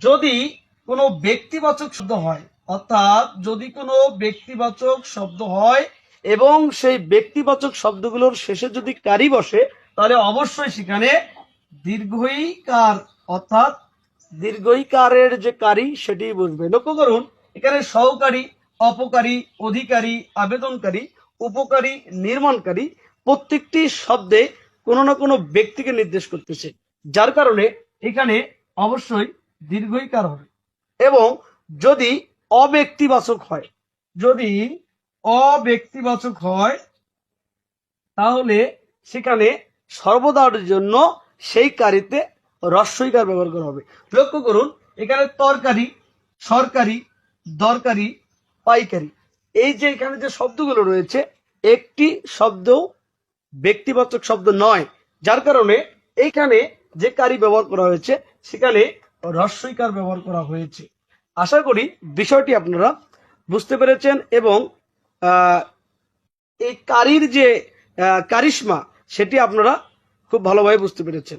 যদি কোনো ব্যক্তিবাচক শব্দ হয়, অর্থাৎ যদি কোনো ব্যক্তিবাচক শব্দ হয় এবং সেই ব্যক্তিবাচক শব্দগুলোর শেষে যদি কারি বসে, তাহলে অবশ্যই সেখানে দীর্ঘইকার, অর্থাৎ দীর্ঘইকারের যে কারি, সেটি বুঝবে লক্ষ্য করুন, এখানে সহকারী, অপকারী, অধিকারী, আবেদনকারী, উপকারী, নির্মাণকারী প্রত্যেকটি শব্দে কোনো না কোনো ব্যক্তিকে নির্দেশ করতেছে। যার কারণে এখানে অবশ্যই দীর্ঘইকার হবে এবং যদি অব্যক্তিবাচক হয়। যদি অব্যক্তিবাচক হয় তাহলে সেখানে সর্বদার জন্য সেই কারিতে রস্বইকার ব্যবহার করা হবে। লক্ষ্য করুন এখানে তরকারি সরকারি দরকারি পাইকারি। এই যে এখানে যে শব্দগুলো রয়েছে একটি শব্দ ব্যক্তিবাচক শব্দ নয়। যার কারণে এইখানে যে কারি ব্যবহার করা হয়েছে সেখানে রস্বইকার ব্যবহার করা হয়েছে। আশা করি বিষয়টি আপনারা বুঝতে পেরেছেন এবং এই কারির যে কারিশমা, সেটি আপনারা খুব ভালোভাবে বুঝতে পেরেছেন।